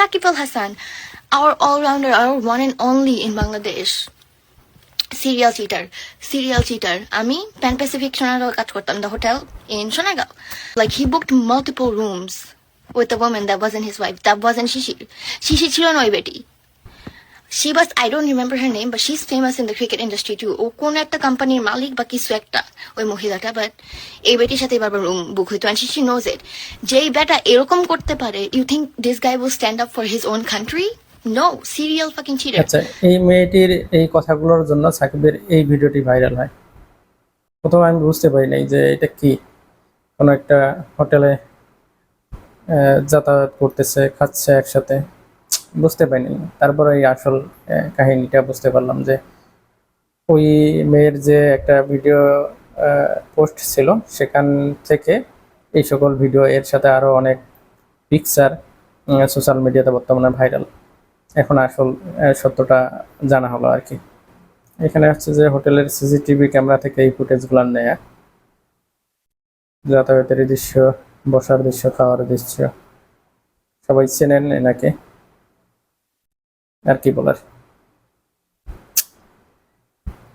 Sakib Al Hassan, our all-rounder, our one and only in Bangladesh. Serial cheater, serial cheater. আমি pan Pacific Sonargaon কাজ করতাম the hotel in Sonagaon. Like he booked multiple rooms with a woman that wasn't his wife. That wasn't Shishi. Shishi ছিল না ওই বেটি she was I don't remember her name but she's famous in the cricket industry too ও কোন একটা কোম্পানির মালিক বা কিছু একটা ওই মহিলাটা বাট এই বেটির সাথে বারবার বুক হইতো she, she knows it যেই বেটা এরকম করতে পারে you think this guy will stand up for his own country no serial fucking cheater আচ্ছা এই মেয়েটির এই কথাগুলোর জন্য সাকিবের এই ভিডিওটি ভাইরাল হয় প্রথমে আমি বুঝতে পারি নাই যে এটা কি কোনো একটা হোটেলে যাতায়াত করতেছে খাচ্ছে একসাথে বুঝতে পারিনি। তারপরে এই আসল কাহিনীটা বুঝতে পারলাম যে ওই মেয়ের যে একটা ভিডিও পোস্ট ছিল, সেখান থেকে এই সকল ভিডিও এর সাথে আরও অনেক পিকচার সোশ্যাল মিডিয়াতে বর্তমানে ভাইরাল এখন আসল সত্যটা জানা হলো আর কি। এখানে হচ্ছে যে হোটেলের সিসিটিভি ক্যামেরা থেকে এই ফুটেজগুলো নেয়া। যাতায়াতের দৃশ্য, বসার দৃশ্য, খাওয়ার দৃশ্য, সবাই চেনেন এনাকে। আর কি বলার?